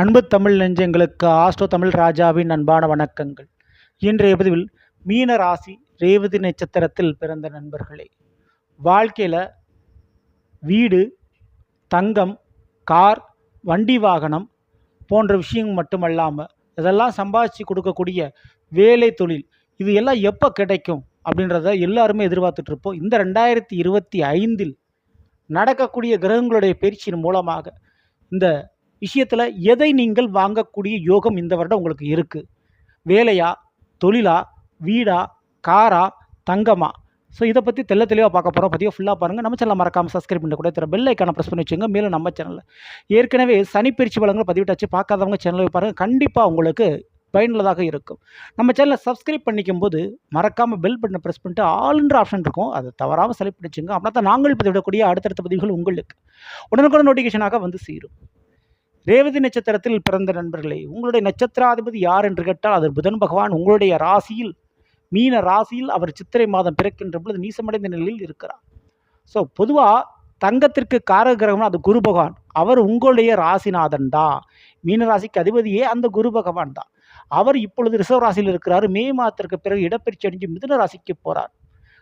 அன்பு தமிழ் நெஞ்சங்களுக்கு ஆஸ்ட்ரோ தமிழ் ராஜாவின் அன்பான வணக்கங்கள். இன்றைய பதிவில் மீன ராசி ரேவதி நட்சத்திரத்தில் பிறந்த நண்பர்களே. வாழ்க்கையில் வீடு தங்கம் கார் வண்டி வாகனம் போன்ற விஷயங்கள் மட்டுமல்லாமல் இதெல்லாம் சம்பாதிச்சு கொடுக்கக்கூடிய வேலை தொழில் இது எல்லாம் எப்போ கிடைக்கும் அப்படின்றத எல்லாருமே எதிர்பார்த்துட்ருப்போம் இந்த ரெண்டாயிரத்தி இருபத்தி ஐந்தில் நடக்கக்கூடிய கிரகங்களுடைய பயிற்சியின் மூலமாக இந்த விஷயத்தில் எதை நீங்கள் வாங்கக்கூடிய யோகம் இந்த வருடம் உங்களுக்கு இருக்குது வேலையா தொழிலா வீடா காரா தங்கமா? ஸோ இதை பற்றி தெல்ல தெளிவாக பார்க்க போகிறோம் பற்றியும் ஃபுல்லாக பாருங்கள் நம்ம சேனலில் மறக்காமல் சப்ஸ்கிரைப் பண்ண கூட பெல் ஐக்கான ப்ரெஸ் பண்ணி வச்சுங்க மேலும் நம்ம சேனலில் ஏற்கனவே சனிப்பயிற்சி வளங்களை பதிவிட்டாச்சு. பார்க்காதவங்க சேனலை பாருங்கள் கண்டிப்பாக உங்களுக்கு பயனுள்ளதாக இருக்கும். நம்ம சேனலை சப்ஸ்கிரைப் பண்ணிக்கும் போது மறக்காமல் பெல் பட்டனை ப்ரெஸ் பண்ணிட்டு ஆளுன்ற ஆப்ஷன் இருக்கும். அதை தவறாமல் செலக்ட் பண்ணிச்சுங்க அப்படின்னா தான் நாங்கள் பதிவிடக்கூடிய அடுத்தடுத்த பதிவுகள் உங்களுக்கு உடனுக்குடன் நோட்டிஃபிகேஷனாக வந்து சேரும். ரேவதி நட்சத்திரத்தில் பிறந்த நண்பர்களே உங்களுடைய நட்சத்திராதிபதி யார் என்று கேட்டால் அது புதன் பகவான். உங்களுடைய ராசியில் மீன ராசியில் அவர் சித்திரை மாதம் பிறக்கின்ற பொழுது நீசமடைந்த நிலையில் இருக்கிறார். ஸோ பொதுவாக தங்கத்திற்கு காரகிரகம் அது குரு பகவான். அவர் உங்களுடைய ராசிநாதன் தான். மீன ராசிக்கு அதிபதியே அந்த குரு பகவான் தான். அவர் இப்பொழுது ரிசர்வ் ராசியில் இருக்கிறார். மே மாதத்திற்கு பிறகு இடப்பெயர்ச்சி அடைஞ்சு மிதுன ராசிக்கு போகிறார்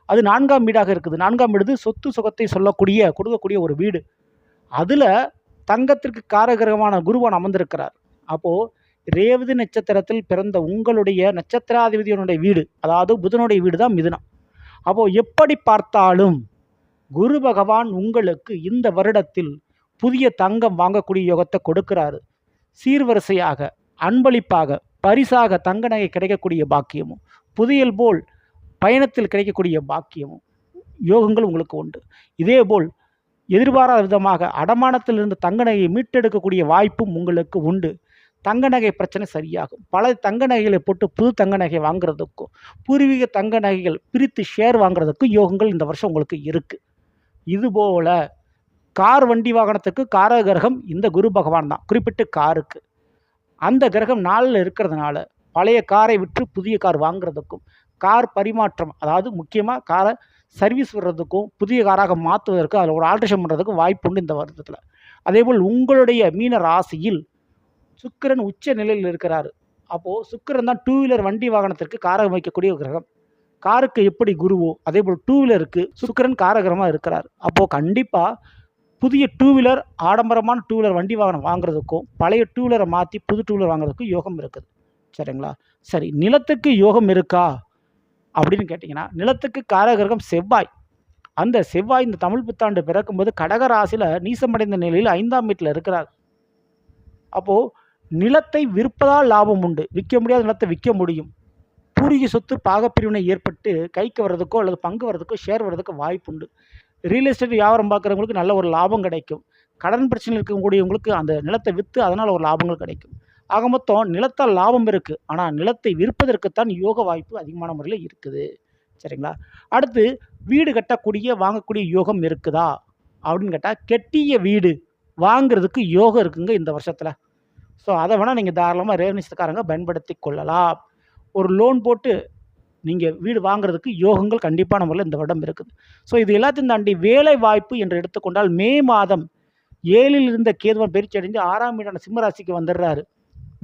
அது நான்காம் வீடாக இருக்குது. நான்காம் வீடு சொத்து சுகத்தை சொல்லக்கூடிய கொடுக்கக்கூடிய ஒரு வீடு. அதில் தங்கத்திற்கு காரகிரகமான குருவான் அமர்ந்திருக்கிறார். அப்போது ரேவதி நட்சத்திரத்தில் பிறந்த உங்களுடைய நட்சத்திராதிபதியனுடைய வீடு அதாவது புதனுடைய வீடு தான் மிதுனம். அப்போது எப்படி பார்த்தாலும் குரு பகவான் உங்களுக்கு இந்த வருடத்தில் புதிய தங்கம் வாங்கக்கூடிய யோகத்தை கொடுக்கிறாரு. சீர்வரிசையாக அன்பளிப்பாக பரிசாக தங்க நகை கிடைக்கக்கூடிய பாக்கியமும் புதியல் போல் பயணத்தில் கிடைக்கக்கூடிய பாக்கியமும் யோகங்கள் உங்களுக்கு உண்டு. இதேபோல் எதிர்பாராத விதமாக அடமானத்தில் இருந்து தங்க நகையை மீட்டெடுக்கக்கூடிய வாய்ப்பும் உங்களுக்கு உண்டு. தங்க நகை பிரச்சனை சரியாகும். பல தங்க நகைகளை போட்டு புது தங்க நகை வாங்குறதுக்கும் பூர்வீக தங்க நகைகள் பிரித்து ஷேர் வாங்குறதுக்கும் யோகங்கள் இந்த வருஷம் உங்களுக்கு இருக்குது இதுபோல் கார் வண்டி வாகனத்துக்கு கார கிரகம் இந்த குரு பகவான் தான். குறிப்பிட்டு காருக்கு. அந்த கிரகம் நாளில் இருக்கிறதுனால பழைய காரை விற்று புதிய கார் வாங்குறதுக்கும் கார் பரிமாற்றம் அதாவது முக்கியமாக காரை சர்வீஸ் விடுறதுக்கும் புதிய காராக மாற்றுவதற்கு அதில் ஒரு ஆல்ட்ரேஷன் பண்ணுறதுக்கு வாய்ப்பு உண்டு இந்த வருடத்தில். அதேபோல் உங்களுடைய மீன ராசியில் சுக்கிரன் உச்ச நிலையில் இருக்கிறார். அப்போது சுக்கரன் தான் டூ வீலர் வண்டி வாகனத்திற்கு காரகம் வைக்கக்கூடிய கிரகம். காருக்கு எப்படி குருவோ அதே போல் டூ வீலருக்கு சுக்கிரன் காரகிரகமாக இருக்கிறார். அப்போது கண்டிப்பாக புதிய டூ வீலர் ஆடம்பரமான டூ வீலர் வண்டி வாகனம் வாங்குறதுக்கும் பழைய டூ வீலரை மாற்றி புது டூ வீலர் வாங்குறதுக்கும் யோகம் இருக்குது. சரிங்களா? சரி நிலத்துக்கு யோகம் இருக்கா? அப்படின்னு கேட்டிங்கன்னா நிலத்துக்கு காரகிரகம் செவ்வாய். அந்த செவ்வாய் இந்த தமிழ் புத்தாண்டு பிறக்கும்போது கடகராசியில் நீசமடைந்த நிலையில் ஐந்தாம் வீட்டில் இருக்கிறார். அப்போது நிலத்தை விற்பதால் லாபம் உண்டு. விற்க முடியாத நிலத்தை விற்க முடியும். பூர்வீக சொத்து பாகப்பிரிவினை ஏற்பட்டு கைக்கு வர்றதுக்கோ அல்லது பங்கு வர்றதுக்கோ ஷேர் வர்றதுக்கோ வாய்ப்பு உண்டு. ரியல் எஸ்டேட் வியாபாரம் பார்க்குறவங்களுக்கு நல்ல ஒரு லாபம் கிடைக்கும். கடன் பிரச்சனை இருக்கக்கூடியவங்களுக்கு அந்த நிலத்தை விற்று அதனால் ஒரு லாபங்கள் கிடைக்கும். ஆக மொத்தம் நிலத்தால் லாபம் இருக்குது ஆனால் நிலத்தை விற்பதற்குத்தான் யோக வாய்ப்பு அதிகமான முறையில் இருக்குது. சரிங்களா? அடுத்து வீடு கட்டக்கூடிய வாங்கக்கூடிய யோகம் இருக்குதா? அப்படின்னு கேட்டால் கெட்டிய வீடு வாங்கிறதுக்கு யோகம் இருக்குங்க இந்த வருஷத்தில். ஸோ அதை வேணால் நீங்கள் தாராளமாக ரேவனிஸ்காரங்க பயன்படுத்தி கொள்ளலாம். ஒரு லோன் போட்டு நீங்கள் வீடு வாங்குறதுக்கு யோகங்கள் கண்டிப்பான முறையில் இந்த வருடம் இருக்குது. ஸோ இது எல்லாத்தையும் தாண்டி வேலை வாய்ப்பு என்று எடுத்துக்கொண்டால் மே மாதம் ஏழில் இருந்த கேதுவன் பயிற்சி அடைந்து ஆறாம் வீடான சிம்மராசிக்கு வந்துடுறாரு.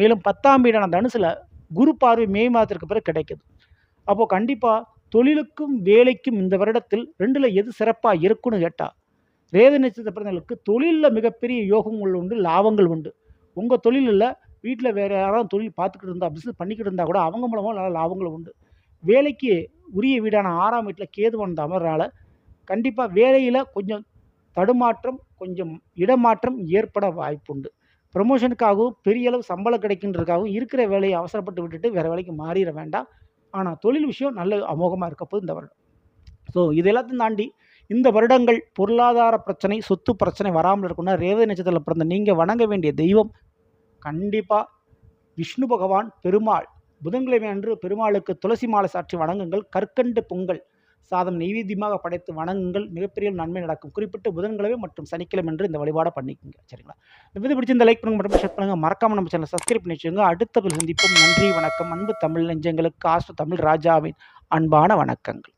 மேலும் பத்தாம் வீடான தனுசில் குரு பார்வை மே மாதத்திற்கு பிறகு கிடைக்குது. அப்போது கண்டிப்பாக தொழிலுக்கும் வேலைக்கும் இந்த வருடத்தில் ரெண்டில் எது சிறப்பாக இருக்குன்னு கேட்டால் ரேத நட்சத்திர பிறந்தவர்களுக்கு தொழிலில் மிகப்பெரிய யோகங்கள் உண்டு லாபங்கள் உண்டு. உங்கள் தொழிலில் வீட்டில் வேறு யாராவது தொழில் பார்த்துக்கிட்டு இருந்தால் பிஸ்னஸ் பண்ணிக்கிட்டு இருந்தால் கூட அவங்க மூலமாக நல்ல லாபங்கள் உண்டு. வேலைக்கு உரிய வீடான ஆறாம் வீட்டில் கேது வந்த அமர்றனால கண்டிப்பாக வேலையில் கொஞ்சம் தடுமாற்றம் கொஞ்சம் இடமாற்றம் ஏற்பட வாய்ப்புண்டு. ப்ரொமோஷனுக்காகவும் பெரிய அளவு சம்பளம் கிடைக்கின்றதுக்காகவும் இருக்கிற வேலையை அவசரப்பட்டு விட்டுட்டு வேறு வேலைக்கு மாறிட வேண்டாம். ஆனால் தொழில் விஷயம் நல்ல அமோகமாக இருக்கப்போது இந்த வருடம். ஸோ இது எல்லாத்தையும் தாண்டி இந்த வருடங்கள் பொருளாதார பிரச்சனை சொத்து பிரச்சனை வராமல் இருக்குன்னா ரேவதி நட்சத்திரத்தில் பிறந்த நீங்கள் வணங்க வேண்டிய தெய்வம் கண்டிப்பாக விஷ்ணு பகவான் பெருமாள். புதன்கிழமை அன்று பெருமாளுக்கு துளசி மாலை சாற்றி வணங்குங்கள். கற்கண்டு பொங்கல். சாதம் நெய்வேத்தியமாக படைத்து வணங்குங்கள். மிகப்பெரிய நன்மை நடக்கும். குறிப்பிட்டு புதன்கிழமை மற்றும் சனிக்கிழமை என்று இந்த வழிபாடை பண்ணிக்கோங்க. சரிங்களா? இந்த வீடியோ பிடிச்சி இந்த லைக் பண்ணுங்க. மட்டும் ஷேர் பண்ணுங்கள் மறக்காம நம்ம சேனல் சப்ஸ்கிரைப் பண்ணி வச்சுக்கோங்க. அடுத்த சந்திப்போம். நன்றி வணக்கம். அன்பு தமிழ் நெஞ்சங்களுக்கு ஆஸ்ட் தமிழ் ராஜாவின் அன்பான வணக்கங்கள்.